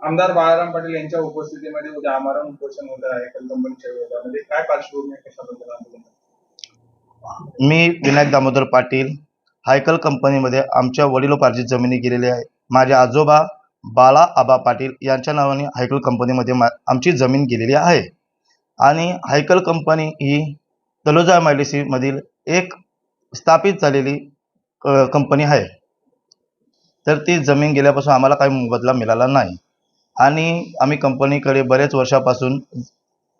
आमदार बाळाराम पाटील यांच्या उपस्थितीमध्ये उद्या आमरण उपोषण होत आहे कंपनीच्या विरोधामध्ये म्हणजे काय पार्श्वभूमी कशाबद्दल आंदोलन मी विनायक दामोदर पाटील हायकल कंपनीमध्ये आमच्या वडिलोपार्जित जमिनी गेलेल्या आहे. माझे आजोबा बाला आबा पाटील यांच्या नावाने हायकल कंपनीमध्ये मा आमची जमीन गेलेली आहे. आणि हायकल कंपनी ही तलोजा मायलेसीमधील एक स्थापित झालेली कंपनी आहे. तर ती जमीन गेल्यापासून आम्हाला काही मोबदला मिळाला नाही. आणि आम्ही कंपनीकडे बरेच वर्षापासून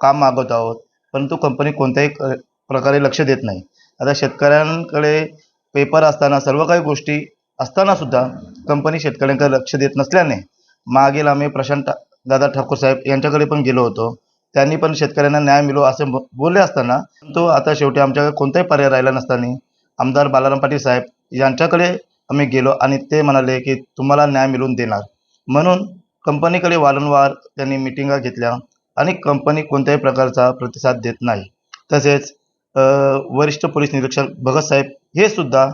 काम मागत आहोत परंतु कंपनी कोणत्याही क- प्रकारे लक्ष देत नाही. आता शेतकऱ्यांकडे पेपर असताना सर्व काही गोष्टी असतानासुद्धा कंपनी शेतकऱ्यांकडे लक्ष देत नसल्याने मागील आम्ही प्रशांत दादा ठाकूर साहेब यांच्याकडे पण गेलो होतो. त्यांनी पण शेतकऱ्यांना न्याय मिळो असे बोलले असताना तो आता शेवटी आमच्याकडे कोणताही पर्याय राहिला नसताना आमदार बालाराम पाटील साहेब यांच्याकडे आम्ही गेलो आणि ते म्हणाले की तुम्हाला न्याय मिळवून देणार. म्हणून कंपनीकडे वारंवार त्यांनी मिटिंगा घेतल्या आणि कंपनी कोणत्याही प्रकारचा प्रतिसाद देत नाही. तसेच वरिष्ठ पोलीस निरीक्षक भगत साहेब हे सुद्धा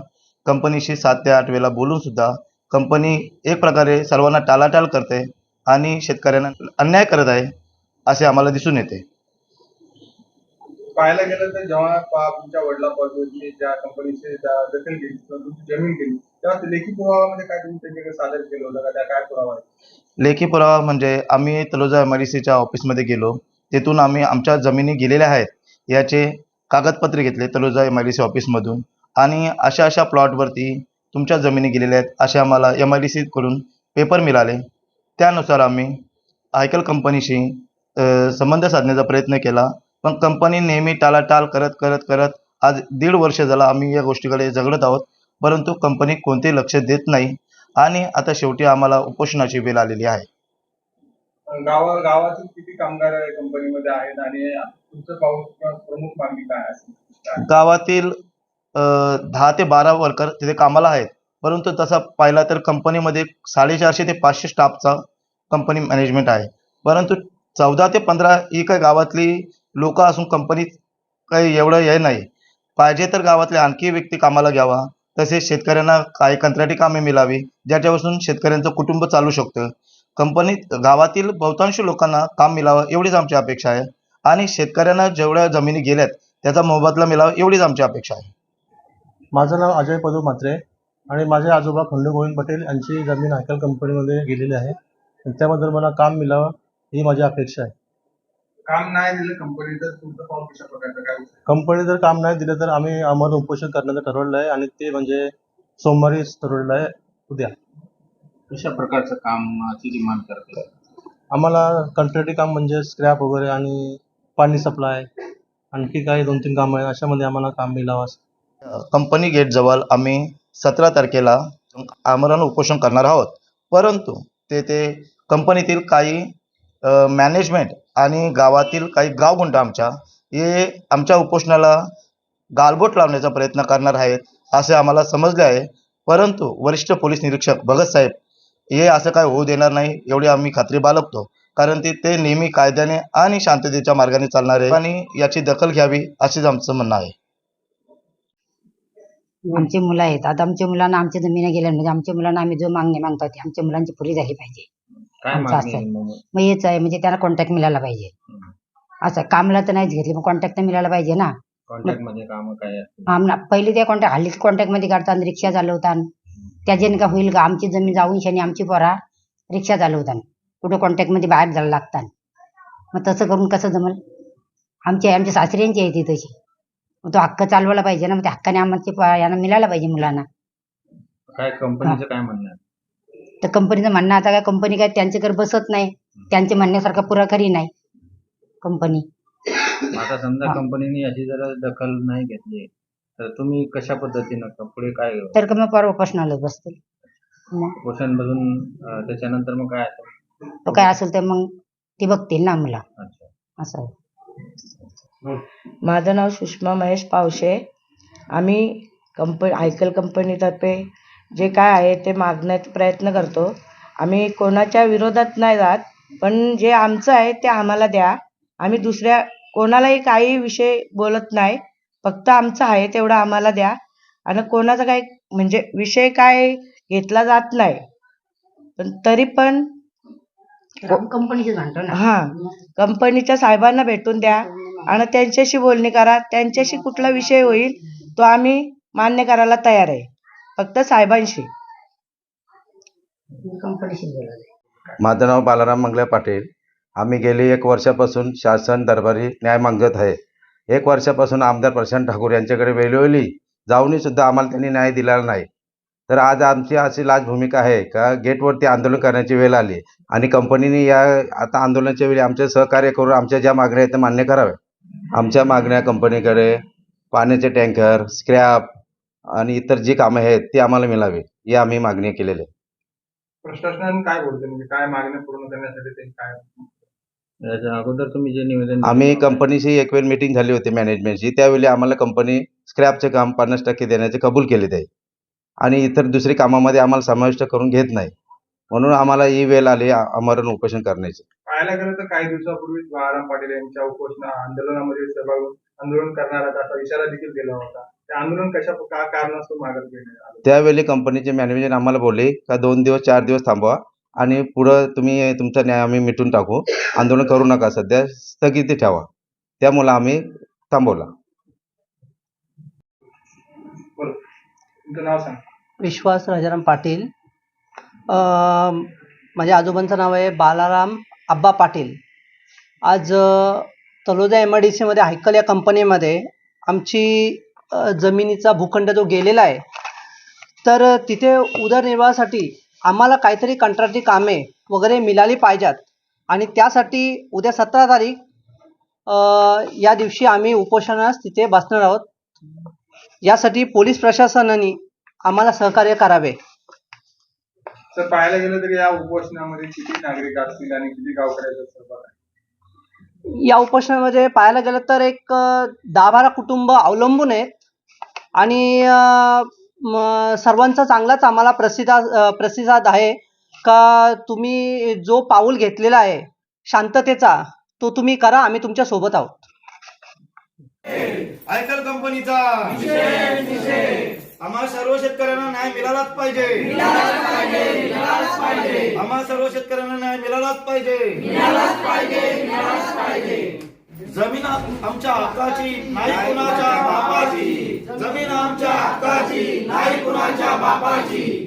कंपनीशी सात ते आठ वेळा बोलून सुद्धा कंपनी एक प्रकारे सर्वांना टाळाटाळ करते आणि शेतकऱ्यांना अन्याय करत आहे असे आम्हाला दिसून येते. पाहायला गेलं तर जेव्हा पा- तुमच्या वडिलांपासून त्या कंपनीची दखल घेतली किंवा तुमची जमीन गेली तेव्हा ते लेखी पुरावामध्ये काय तुम्ही त्यांच्याकडे सादर केलं होतं का? त्या काय पुरावा आहे? लेखी पुरावा म्हणजे आम्ही तलोजा एम आय डी सीच्या ऑफिसमध्ये गेलो. तिथून आम्ही आमच्या जमिनी गेलेल्या आहेत. याचे कागदपत्रे घेतले Taloja M I D C ऑफिसमधून. आणि अशा अशा प्लॉटवरती तुमच्या जमिनी गेलेल्या आहेत. असे आम्हाला एम आय डी सीकडून पेपर मिळाले. त्यानुसार आम्ही आयकल कंपनीशी अ, संबंध साधण्याचा प्रयत्न केला. पण कंपनी नेहमी टाळाटाळ करत करत करत आज दीड वर्ष झाला आम्ही या गोष्टीकडे झगडत आहोत. परंतु कंपनी कोणतेही लक्ष देत नाही आणि आता शेवटी आम्हाला उपोषणाची वेळ आलेली आहे. गावा गावातील किती कामगार कंपनीमध्ये आहेत आणि तुमचं पाऊल किंवा प्रमुख मागणी काय असेल गावातील दहा ते बारा वर्कर तिथे कामाला आहेत. परंतु तसा पाहिला तर कंपनीमध्ये साडेचारशे ते पाचशे स्टाफचा कंपनी मॅनेजमेंट आहे. परंतु चौदा ते पंधरा ही काही गावातली लोक असून कंपनीत काही एवढं हे नाही. पाहिजे तर गावातले आणखी व्यक्ती कामाला घ्यावा. तसेच शेतकऱ्यांना काही कंत्राटी कामे मिळावी. ज्याच्यापासून शेतकऱ्यांचं कुटुंब चालू शकतं. कंपनीत गावातील बहुतांश लोकांना काम मिळावं एवढीच आमची अपेक्षा आहे. आणि शेतकऱ्यांना जेवढ्या जमिनी गेल्यात त्याचा मोबदला मिळावा एवढीच आमची अपेक्षा आहे. माझं नाव अजय पदू म्हात्रे आणि माझे आजोबा खंडू गोविंद पटेल यांची जमीन हायकल कंपनीमध्ये गेलेली आहे. त्याबद्दल मला काम मिळावं ही माझी अपेक्षा आहे. काम नाही दिलं कंपनी तर तुमचं पाऊल कशा प्रकारचं काय? कंपनी जर काम नाही दिलं तर आम्ही आम्हाला उपोषण करण्याचं ठरवलं आहे आणि ते म्हणजे सोमवारीच ठरवलेलं आहे उद्या. कशा प्रकारचं कामाची डिमांड करते? आम्हाला कंत्राटी काम म्हणजे स्क्रॅप वगैरे आणि पाणी सप्लाय आणखी काही दोन तीन कामं आहे अशामध्ये आम्हाला काम मिळावं असं कंपनी गेट जवळ आम्ही सतरा तारखेला आमरण उपोषण करणार आहोत. परंतु ते ते कंपनीतील काही मॅनेजमेंट आणि गावातील काही गावगुंड आमच्या हे आमच्या उपोषणाला गालबोट लावण्याचा प्रयत्न करणार आहेत असे आम्हाला समजले आहे. परंतु वरिष्ठ पोलीस निरीक्षक भगत साहेब हे असं काय होऊ देणार नाही एवढी आम्ही खात्री बाळगतो. कारण ते ते नेहमी कायद्याने आणि शांततेच्या मार्गाने चालणारे आणि याची दखल घ्यावी असेच आमचं म्हणणं आहे. आमची मुलं आहेत. आता आमच्या मुलांना आमच्या जमिनी गेल्या म्हणजे आमच्या मुलांना आम्ही जो मागणी मागतो ते आमच्या मुलांची पुरी झाली पाहिजे. काय आमचं मागणी असं आहे. मग? मग हेच आहे म्हणजे त्यांना कॉन्टॅक्ट मिळाला पाहिजे. असं कामला तर नाहीच घेतली मग कॉन्टॅक्ट तर मिळाला पाहिजे ना. कॉन्टॅक्टमध्ये काम काय असतील? आमना पहिले त्या कॉन्टॅक्ट हल्ली कॉन्टॅक्टमध्ये काढतात रिक्षा चालवतात त्याच्याने का होईल का आमची जमीन जाऊन शनी आमची पोरा रिक्षा चालवतात कुठं कॉन्टॅक्टमध्ये बाहेर जायला लागतात मग तसं करून कसं जमल? आमची आमच्या सासऱ्यांची आहे ती तशी मग तो हक्क चालवायला पाहिजे ना मग त्या हक्काने आम्हाला ते यांना मिळायला पाहिजे मुलांना. काय कंपनीचं काय म्हणणं आहे? तर कंपनीचं म्हणणं आता काय कंपनी काय त्यांच्याकडे बसत नाही. त्यांच्या म्हणण्यासारखा पुरा खरी नाही कंपनी. आता समजा कंपनीने याची जर दखल नाही घेतली तर तुम्ही कशा पद्धतीनं का पुढे काय तर का मग परवा प्रश्नाला बसतील. मग पोषण बघून अं, त्याच्यानंतर मग काय असेल? तो काय असेल तर मग ती बघतील ना मुला अच्छा. असं माझं नाव सुषमा महेश पावशे. आम्ही कंप हायकल कंपनीतर्फे जे काय आहे ते मागण्याचा प्रयत्न करतो. आम्ही कोणाच्या विरोधात नाही जात पण जे आमचं आहे ते आम्हाला द्या. आम्ही दुसऱ्या कोणालाही काही विषय बोलत नाही फक्त आमचं आहे तेवढं आम्हाला द्या. आणि कोणाचा काही म्हणजे विषय काय घेतला जात नाही. पण तरी पण कंपनीचे म्हणतो ना. हा कंपनीच्या साहेबांना भेटून द्या आणि त्यांच्याशी बोलणी करा. त्यांच्याशी कुठला विषय होईल तो आम्ही मान्य करायला तयार आहे. फक्त साहेबांशी. माझं नाव बालाराम मंगल्या पाटील. आम्ही गेली एक वर्षापासून शासन दरबारी न्याय मागत आहे. एक वर्षापासून आमदार प्रशांत ठाकूर यांच्याकडे वेळोवेळी जाऊनही सुद्धा आम्हाला त्यांनी न्याय दिलेला नाही. तर आज आमची अशी लाज भूमिका आहे का? गेटवरती आंदोलन करण्याची वेळ आली. आणि कंपनीने या आता आंदोलनाच्या वेळी आमचे सहकार्य करून आमच्या ज्या मागण्या आहेत त्या मान्य कराव्या आमच्या मागण्या कंपनीकडे पाण्याचे टँकर स्क्रॅप आणि इतर जी कामं आहेत ती आम्हाला मिळावी ही आम्ही मागणी केलेली आहे. प्रशासन काय बोलते? म्हणजे काय मागण्या पूर्ण करण्यासाठी ते काय? याच्या अगोदर तुम्ही जे निवेदन आम्ही कंपनीशी एक वेळ मीटिंग झाली होती मॅनेजमेंटची त्यावेळी आम्हाला कंपनी स्क्रॅपचे काम पन्नास टक्के देण्याचे कबूल केले ते. आणि इतर दुसरी कामामध्ये आम्हाला समाविष्ट करून घेत नाही. म्हणून आम्हाला ही वेळ आली आमरण उपोषण करण्याची. पाहायला गेलं तर काही दिवसापूर्वीच बाळाराम पाटील यांच्या उपोषण आंदोलनामध्ये सहभाग आंदोलन करणार असा इशारा देखील दिला होता. ते आंदोलन कशा का कारणास्तव मागत घेण्यात आलं? त्यावेळी कंपनीचे मॅनेजर आम्हाला बोलले का दोन दिवस चार दिवस थांबवा आणि पुढं तुम्ही तुमचा न्याय आम्ही मिटून टाकू. आंदोलन करू नका सध्या स्थगिती ठेवा. त्यामुळं आम्ही थांबवला. तुमचं नाव सांग. विश्वास राजाराम पाटील. अं, माझ्या आजोबांचं नाव आहे बालाराम आब्बा पाटील. आज तलोजा एम आय डी सीमध्ये हायकल या कंपनीमध्ये आमची जमिनीचा भूखंड जो गेलेला आहे तर तिथे उदरनिर्वाहासाठी आम्हाला काहीतरी कंत्राटी कामे वगैरे मिळाली पाहिजेत. आणि त्यासाठी उद्या सतरा तारीख या दिवशी आम्ही उपोषणास तिथे बसणार आहोत. यासाठी पोलीस प्रशासनाने आम्हाला सहकार्य करावे. तर पाहायला गेलं तर या उपोषणामध्ये किती नागरिक असतील आणि किती गावकऱ्याचा सहभाग आहे? या उपोषणामध्ये पाहायला गेलं तर एक दहा बारा कुटुंब अवलंबून आहेत. आणि सर्वांचा चांगलाच आम्हाला प्रतिसाद अ, प्रतिसाद आहे का तुम्ही जो पाऊल घेतलेला आहे शांततेचा तो तुम्ही करा आम्ही तुमच्यासोबत आहोत. आयकल कंपनीचा. आम्हा सर्व शेतकऱ्यांना न्याय मिळालाच पाहिजे. आम्हा सर्व शेतकऱ्यांना न्याय मिळालाच पाहिजे. जमीन आम- आमच्या हक्काची नाही कुणाच्या बापाची. जमीन आमच्या हक्काची नाही कुणाच्या बापाची.